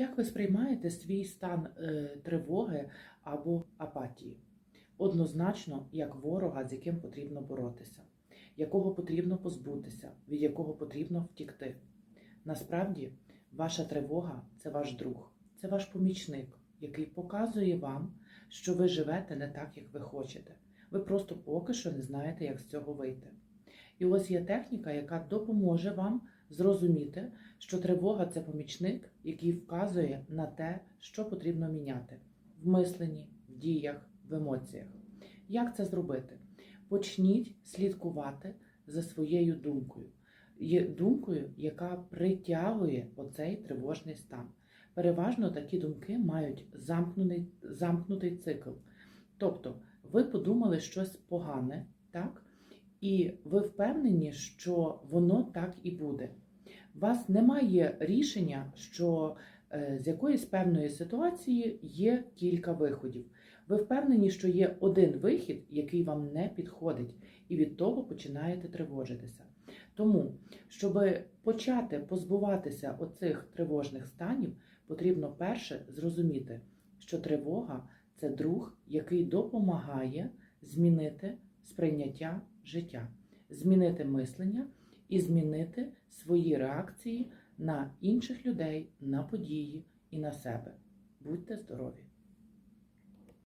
Як ви сприймаєте свій стан е, тривоги або апатії? Однозначно, як ворога, з яким потрібно боротися, якого потрібно позбутися, від якого потрібно втікти. Насправді, ваша тривога це ваш друг, це ваш помічник, який показує вам, що ви живете не так, як ви хочете. Ви просто поки що не знаєте, як з цього вийти. І ось є техніка, яка допоможе вам зрозуміти, що тривога це помічник, який вказує на те, що потрібно міняти в мисленні, в діях, в емоціях. Як це зробити? Почніть слідкувати за своєю думкою, Є думкою, яка притягує оцей тривожний стан. Переважно такі думки мають замкнений, замкнутий цикл. Тобто, ви подумали щось погане, так? І ви впевнені, що воно так і буде. У вас немає рішення, що е, з якоїсь певної ситуації є кілька виходів. Ви впевнені, що є один вихід, який вам не підходить, і від того починаєте тривожитися. Тому, щоб почати позбуватися оцих тривожних станів, потрібно перше зрозуміти, що тривога це друг, який допомагає змінити сприйняття життя, змінити мислення і змінити свої реакції на інших людей, на події і на себе. Будьте здорові!